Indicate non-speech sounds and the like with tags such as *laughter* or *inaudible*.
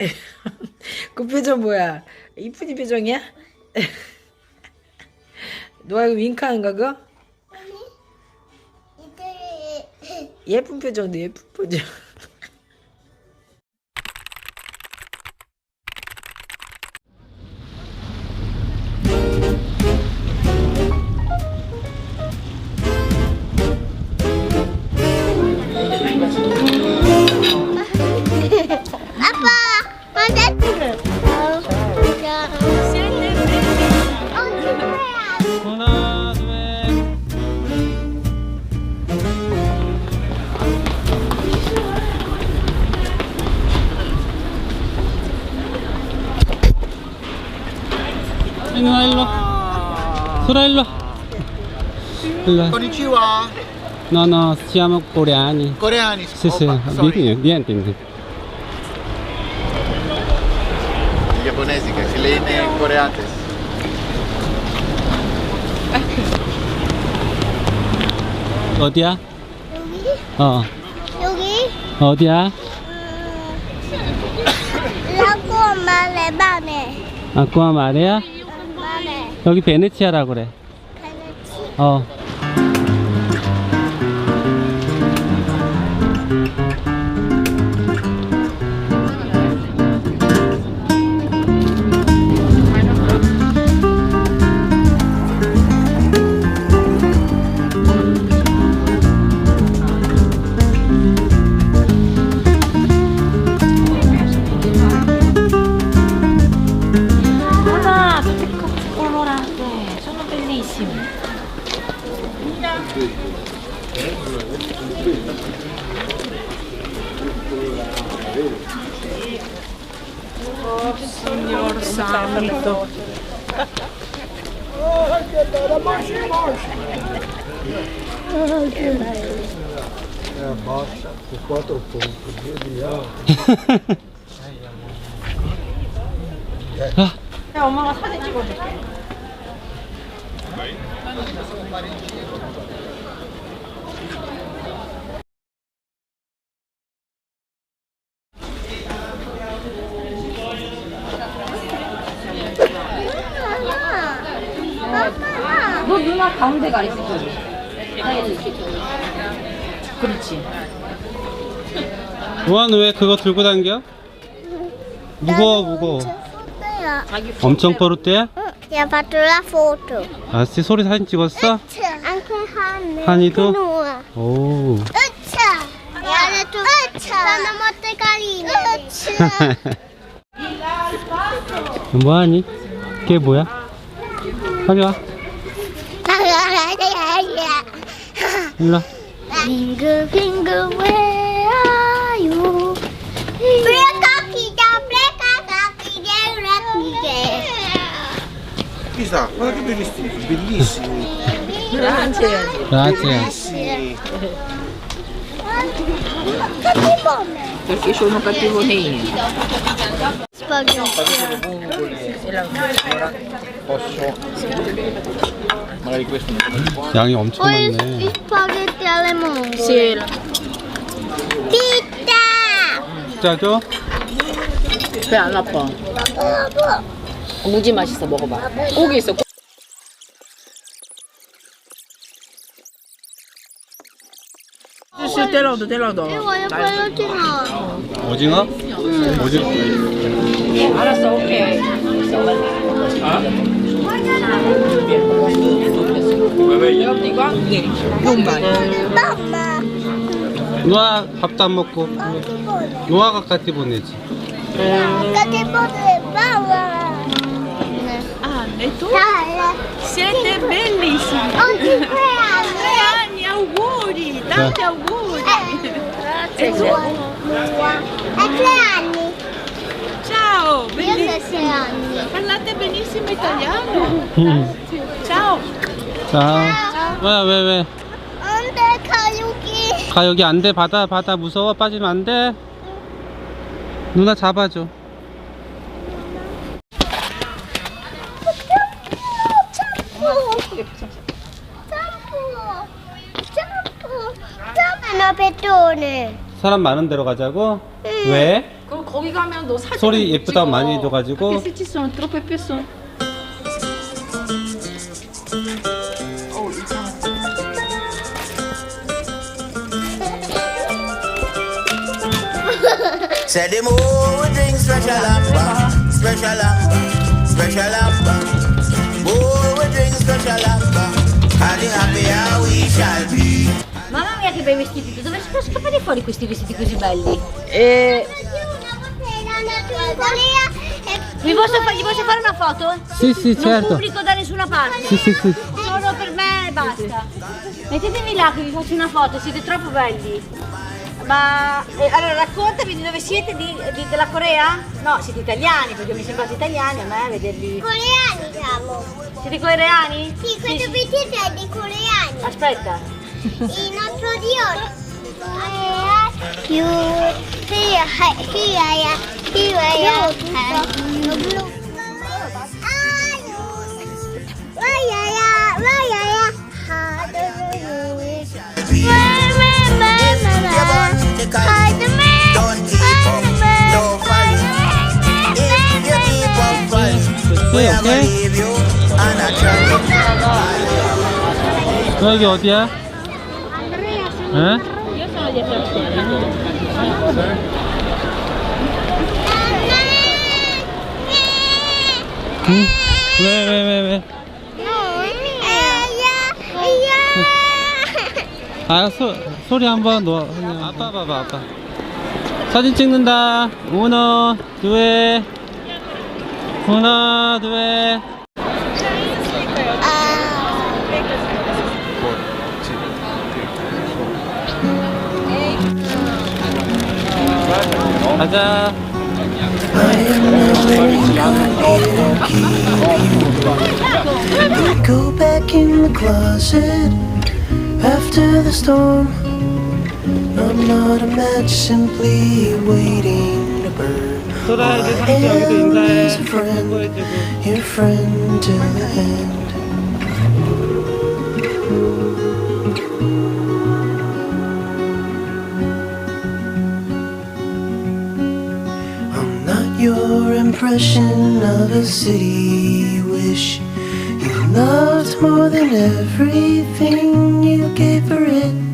*laughs* 그 표정 뭐야? 이쁜이 표정이야? 너가 이거 윙크하는 거 그거? 이들이 예쁜 표정도 예쁜 표정. 일로 와, 일로 와. 소라, 일로 와. 일로 와. Konnichiwa. No, no, siamo coreani. Coreani. Sì, sì, Oppa, sorry. niente, niente. I giapponesi che si lene coreates. 어디야? 여기 어, 여기 어디야? 라고 말해 말해 아, 구아 말이야? 여기 베네치아라고 그래. 가르치 어. Oh, signor santo. 야, 엄마가 사진 찍어줄게. 너 누나 가운데 가 있어. 그렇지. 우한 왜 그거 들고 다녀? 무거워, 무거워. 엄청 버릇대야? 야 봐둘라 포토 아씨 소리 사진 찍었어? 안크 한 한이도? 오. 으차 나는 으차 *laughs* 뭐하니? 그게 뭐야? 빨리 와. Ano? Finger, finger, where are you? Chissà, guarda che vestiti, bellissimi. Grazie. Grazie. Perché sono cattivo Spaghetti. Posso? Magari questo non. 양이 엄청 poi 많네. 스파게티 alle mongole Sì, 피자 진짜 줘? 배안 아파. 무지 맛있어 먹어봐. 고기 있어. 실 때려도 때려도. 이거 팔로티나 오징어? 오징어. 알았어, 오케이. 용만. 엄마 노아 밥도 안 먹고. 노아가 같이 보내지. 까지 보내 봐봐 Ah, e tu? Siete bellissimi. 어디 Tre 거야 anni, auguri, tanti auguri. E tu? è tre anni Ciao, anni parlate benissimo italiano. 응. Ciao. 자. 왜, 왜, 왜? 안돼 가육이 가, 여기 안 돼. 바다, 바다 무서워. 빠지면 안 돼. 누나 잡아줘. 점프 점프 점프 점프 나 배터네 사람 많은 데로 가자고? 응. 왜? 그 거기 가면 너 사진 소리 예쁘다고 많이 해줘가지고. Ci sono troppe persone. Say the more we drink special amber, special amber, special amber. More we drink special amber, and the happier we shall be. Mamma mia che bei vestiti, dove sono scappati fuori questi vestiti così belli? E Vi posso, fa- gli posso fare una foto? Sì, sì, Non certo. pubblico da nessuna parte. Sì, sì, sì. Solo per me e basta. Mettetemi là che vi faccio una foto, siete troppo belli. Ma eh, allora raccontami di dove siete, di, di- della Corea? No, siete italiani, perché mi sembrate italiani a me vederli. coreani siamo. Siete coreani? Sì, questo vestito è di coreani. Aspetta. Il nostro Dio. *laughs* Più here, here, here, here. Don't keep up, no falling. If you keep up falling, we are gonna 오케이. leave you on a track. 너 여기 어디야? 응? 응? 왜, 왜, 왜, 왜? 아, 소, 소리 한번. 그냥. 아빠 봐봐, 아빠. 사진 찍는다. 우너, 두에. 우너, 두에. taga Go back in the closet after the storm. I'm not a match, simply waiting to burn. I am a friend, your friend to the end. Your impression of a city wish you loved more than everything you gave for it.